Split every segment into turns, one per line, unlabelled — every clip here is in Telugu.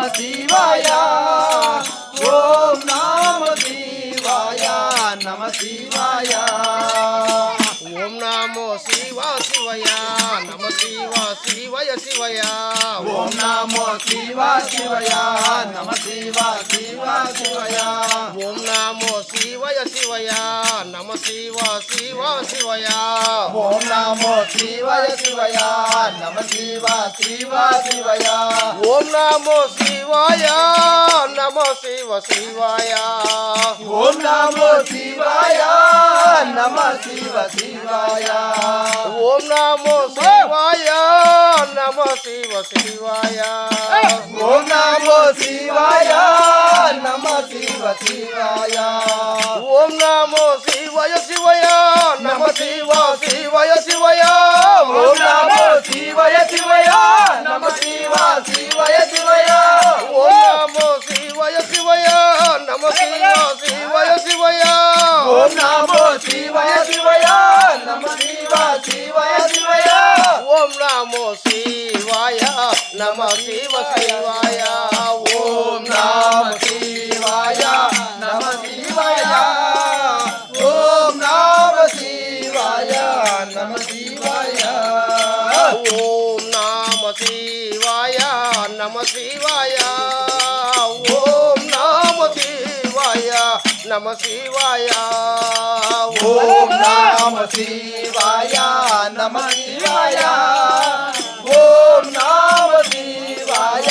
నమ శివాయ ఓం నమ శివాయ నమ శివాయ
ఓం నమో శివ శివయ నమ శివ శివయ శివయ
ఓం నమో శివ శివయ నమ శివ శివ శివయ
నమో శివయ శివయ నమ శివ శివ శివయ.
ఓం నమో శివయ శివయ నమ శివ శివ శివయ.
ఓం నమో శివాయ నమ శివ శివాయ.
ఓం నమో శివాయ నమ శివ శివాయ.
ఓం నమో శివాయ నమ శివ శివాయ.
ఓం నమో శివాయ నమ శివ శివాయ.
శివయ నమ శివ శివయ శివయ.
ఓం నమో శివాయ నమ శివ శివాయ.
ఓం నమ శివాయ నమ శివాయ.
ఓం నమ శివాయ నమ శివాయ.
ఓం నమ శివాయ నమ శివాయ.
ఓం నమ శివాయ నమ శివాయ. నమ శివాయ నమ శివాయ
ఓం నమ శివాయ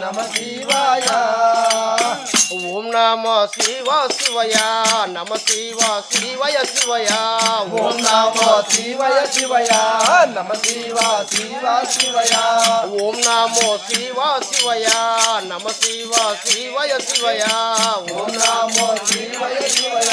నమ శివాయ ఓం నమ శివ శివయ నమ శివ శివయ శివయ
ఓం నమో శివయ శివయ నమ శివ శివ శివయ
ఓం నమో శివ శివయ నమ శివ శివయ శివయ
ఓం నమో శివయ శివయ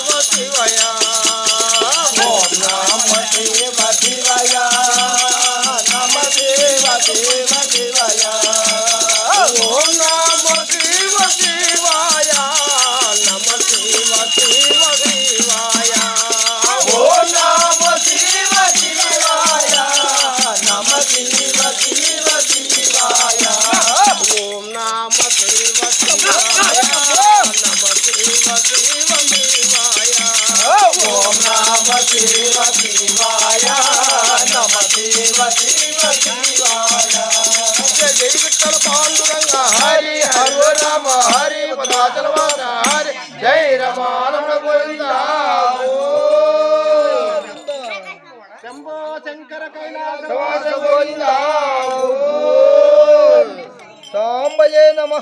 శివ శివాయ
ఓం నమ శివ శివాయ నమ శివ శివ శివాయ
జయ విఠల పాండురంగ హరి రామ హరి హరి జై రమారమణ గోవింద
శంభో శంకర కైలాస
సాంబయే నమ